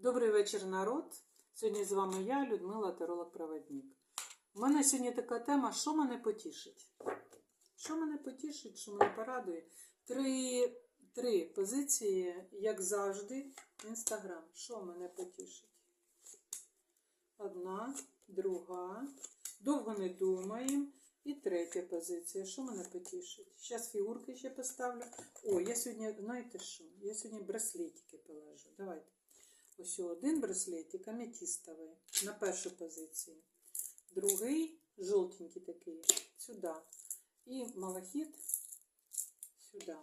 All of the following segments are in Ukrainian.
Добрий вечір, народ. Сьогодні з вами я, Людмила Таролог-Проводник. У мене сьогодні така тема, що мене потішить. Що мене потішить, що мене порадує? Три, три позиції, як завжди, Інстаграм. Що мене потішить? Одна, друга. Довго не думаємо. І третя позиція. Що мене потішить? Зараз фігурки ще поставлю. О, я сьогодні, знаєте що? Я сьогодні браслетики положу. Давайте. Ось один браслетик аметистовий на першу позицію. Другий жовтенький такий сюди. І малахіт сюди.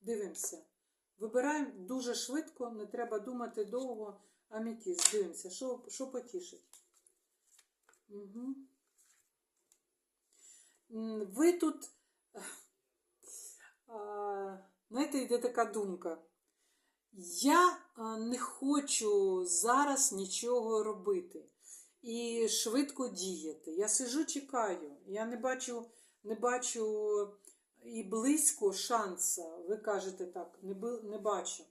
Дивимося. Вибираємо дуже швидко, не треба думати довго. Аметист. Дивимося, що, що потішить. Угу. Ви тут, а, знаєте, йде така думка. Я не хочу зараз нічого робити і швидко діяти. Я сижу, чекаю. Я не бачу, не бачу і близько шанса. Ви кажете так, не, бачу.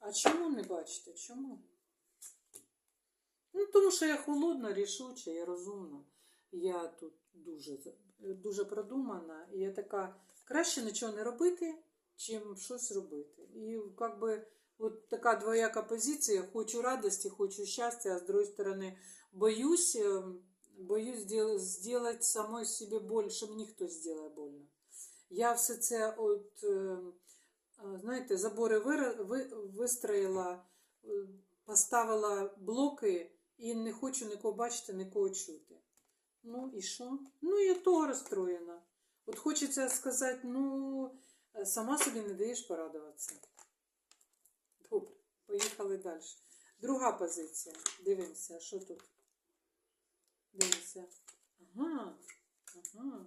А чому не бачите? Чому? Ну, тому що я холодна, рішуча, я розумна. Я тут дуже, дуже продумана. І я така, краще нічого не робити, чим щось робити. І як би от така двояка позиція: хочу радості, хочу щастя, а з другої сторони, боюсь, е, боюсь зробити самой собі боль, що мені хтось зробить больно. Я все це, от, е, е, знаєте, забори вистроїла, поставила блоки і не хочу нікого бачити, нікого чути. Ну і що? Ну, я того розстроєна. От хочеться сказати, ну, сама собі не даєш порадуватися. Поїхали далі. Друга позиція. Дивимося, що тут. Дивимося. Ага. Ага.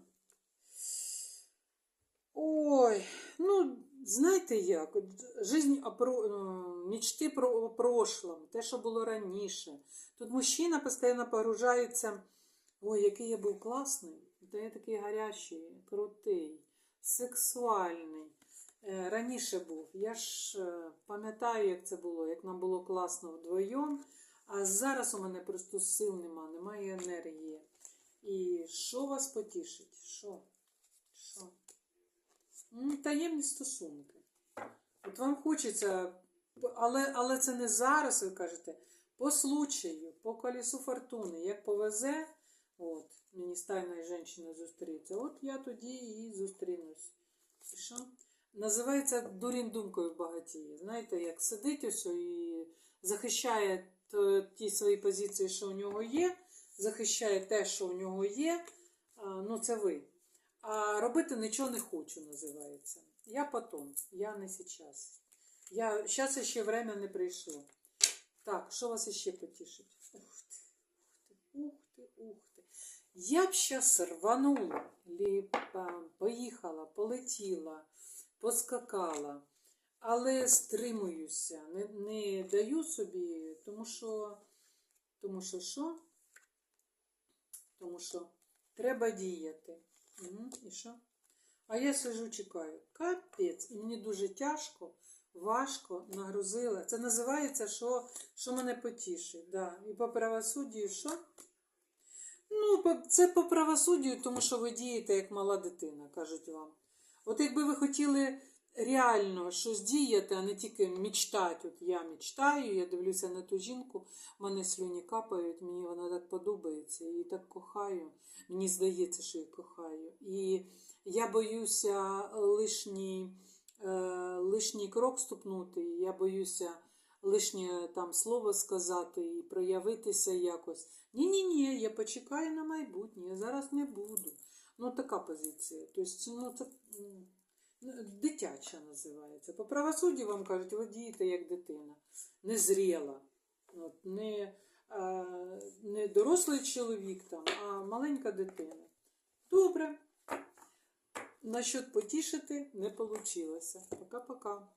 Ой, ну, знаєте як, жизнь о про, е, мечти про прошлом, те, що було раніше. Тут мужчина постійно погружається. Ой, який я був класний, та я такий гарячий, крутий, сексуальний. Е, Раніше був. Я ж е, пам'ятаю, як це було, як нам було класно вдвоєм. А зараз у мене просто сил нема, немає енергії. І що вас потішить? Що? Що? Таємні стосунки. От вам хочеться, але, але це не зараз, ви кажете, по случаю, по колесу фортуни, як повезе, от, мені з тайною жінкою зустріться, от я тоді і зустрінусь. І що? Називається дурін думкою багатіє. Знаєте, як сидить ось і захищає ті свої позиції, що у нього є, захищає те, що у нього є, ну це ви. А робити нічого не хочу, називається. Я потом, я не сейчас. Я, зараз ще время не прийшло. Так, що вас ще потішить? Ух ти, ух ти, ух ти. Я б зараз рванула, лі, а, поїхала, полетіла, поскакала, але стримуюся, не, не даю собі, тому що, тому що що? Тому що треба діяти. Мгм, І що? А я сижу, чекаю. Капець. І мені дуже тяжко, важко, нагрузила. Це називається, що, що мене потішить. Да. І по правосуддю що? Ну, це по правосуддю, тому що ви дієте як мала дитина, кажуть вам. От якби ви хотіли реально щось діяти, а не тільки мечтати. От я мечтаю, я дивлюся на ту жінку, в мене слюні капають, мені вона так подобається, її так кохаю. Мені здається, що я кохаю. І я боюся лишній, е, лишній крок ступнути, я боюся лишнє там слово сказати і проявитися якось. Ні-ні-ні, я почекаю на майбутнє, я зараз не буду. Ну, така позиція. Тобто, ну, це ну, дитяча називається. По правосуддю вам кажуть, ви дієте як дитина, незріла. От, не, а, не дорослий чоловік там, а маленька дитина. Добре. Насчет потішити не вийшло. Пока-пока.